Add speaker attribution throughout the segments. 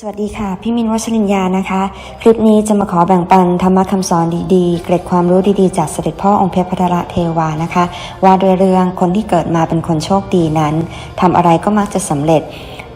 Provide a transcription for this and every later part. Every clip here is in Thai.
Speaker 1: สวัสดีค่ะ พี่มินวัชรินยานะคะ คลิปนี้จะมาขอแบ่งปันธรรมะคำสอนดีๆ เกร็ดความรู้ดีๆ จากเสด็จพ่อองค์เพชรพัทรเทวานะคะ ว่าโดยเรื่องคนที่เกิดมาเป็นคนโชคดีนั้นทำอะไรก็มักจะสำเร็จ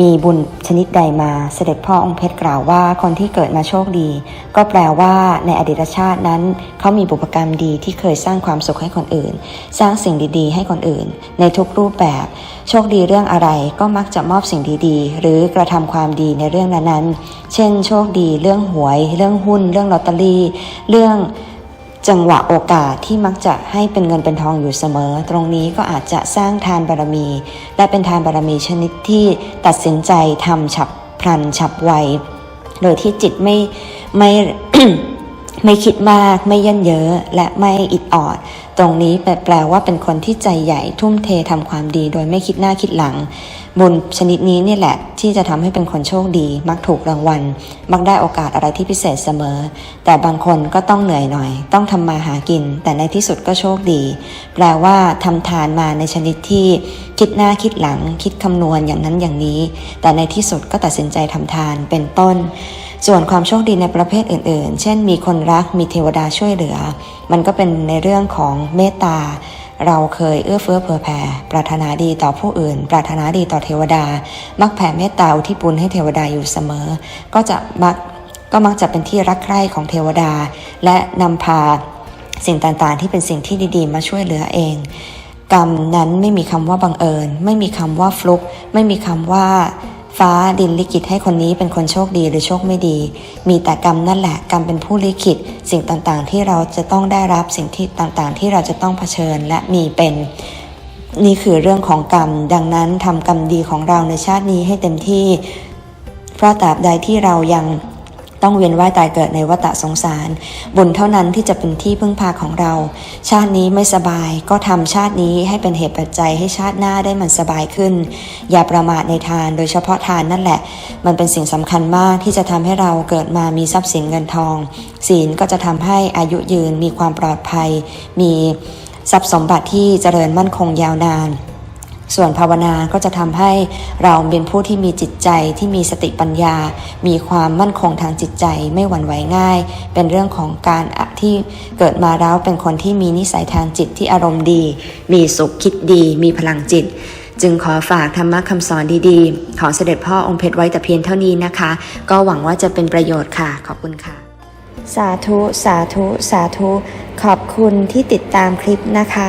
Speaker 1: มีบุญชนิดใดมาเสด็จพ่อองค์เพชรกล่าวว่าคนที่เกิดมาโชคดี ก็แปลว่าในอดีตชาตินั้น เขามีบุพกรรมดีที่เคยสร้างความสุขให้คนอื่น สร้างสิ่งดีๆ ให้คนอื่น ในทุกรูปแบบ โชคดีเรื่องอะไรก็มักจะมอบสิ่งดีๆ หรือกระทำความดีในเรื่องนั้นๆ เช่น โชคดีเรื่องหวย เรื่องหุ้น เรื่องลอตเตอรี่ เรื่อง จังหวะโอกาสที่มักจะให้เป็นเงินเป็นทองอยู่เสมอ ตรงนี้ก็อาจจะสร้างทานบารมี และเป็นทานบารมีชนิดที่ตัดสินใจทำฉับพลันฉับไว โดยที่จิตไม่ไม่ไม่คิดมากไม่เย่นเยอะและไม่อิดออดตรงนี้แปลว่าเป็นคนที่ใจใหญ่ทุ่มเททำความดีโดยไม่คิดหน้าคิดหลัง บุญชนิดนี้นี่แหละ ที่จะทำให้เป็นคนโชคดี มักถูกรางวัล มักได้โอกาสอะไรที่พิเศษเสมอ แต่บางคนก็ต้องเหนื่อยหน่อย ต้องทำมาหากิน แต่ในที่สุดก็โชคดี แปลว่าทำทานมาในชนิดที่คิดหน้าคิดหลัง คิดคำนวณอย่างนั้นอย่างนี้ แต่ในที่สุดก็ตัดสินใจทำทานเป็นต้น ส่วนความโชคดีในประเภทอื่น ๆ เช่น มีคนรักมีเทวดาช่วยเหลือมันก็เป็นในเรื่องของเมตตา เราเคยเอื้อเฟื้อเผื่อแผ่ ปรารถนาดีต่อผู้อื่น ปรารถนาดีต่อเทวดา มักแผ่เมตตาอุทิศบุญให้เทวดาอยู่เสมอ ก็จะมักก็มักจะเป็นที่รักใคร่ของเทวดา และนำพาสิ่งต่างๆ ที่เป็นสิ่งที่ดีๆ มาช่วยเหลือเอง กรรมนั้นไม่มีคำว่าบังเอิญ ไม่มีคำว่าฟลุก ไม่มีคำว่า ฟ้าดินลิขิตให้คนนี้เป็นคนโชคดีหรือโชคไม่ดี มีแต่กรรมนั่นแหละกรรมเป็นผู้ลิขิต สิ่งต่างๆ ที่เราจะต้องได้รับสิ่งที่ต่างๆ ที่เราจะต้องเผชิญและมีเป็นนี่คือเรื่องของกรรม ดังนั้นทำกรรมดีของเราในชาตินี้ให้เต็มที่ เพราะตราบใดที่เรายัง ต้องเวียนว่ายตายเกิดในวัฏสงสาร บุญเท่านั้นที่จะเป็นที่พึ่งพาของเรา ชาตินี้ไม่สบายก็ทำชาตินี้ให้เป็นเหตุปัจจัยให้ชาติหน้าได้มันสบายขึ้น อย่าประมาทในทาน โดยเฉพาะทานนั่นแหละ มันเป็นสิ่งสำคัญมากที่จะทำให้เราเกิดมามีทรัพย์สินเงินทอง ศีลก็จะทำให้อายุยืนมีความปลอดภัย มีทรัพย์สมบัติที่เจริญมั่นคงยาวนาน ส่วนภาวนาก็จะทำให้เราเป็นผู้ที่มีจิตใจที่มีสติปัญญา มีความมั่นคงทางจิตใจไม่หวั่นไหวง่าย เป็นเรื่องของการที่เกิดมาแล้วเป็นคนที่มีนิสัยทางจิตที่อารมณ์ดี มีสุขคิดดี มีพลังจิต จึงขอฝากธรรมะคำสอนดีๆ ของเสด็จพ่อองค์เพชรไว้แต่เพียงเท่านี้นะคะ ก็หวังว่าจะเป็นประโยชน์ค่ะ ขอบคุณค่ะ สาธุ สาธุ สาธุ ขอบคุณที่ติดตามคลิปนะคะ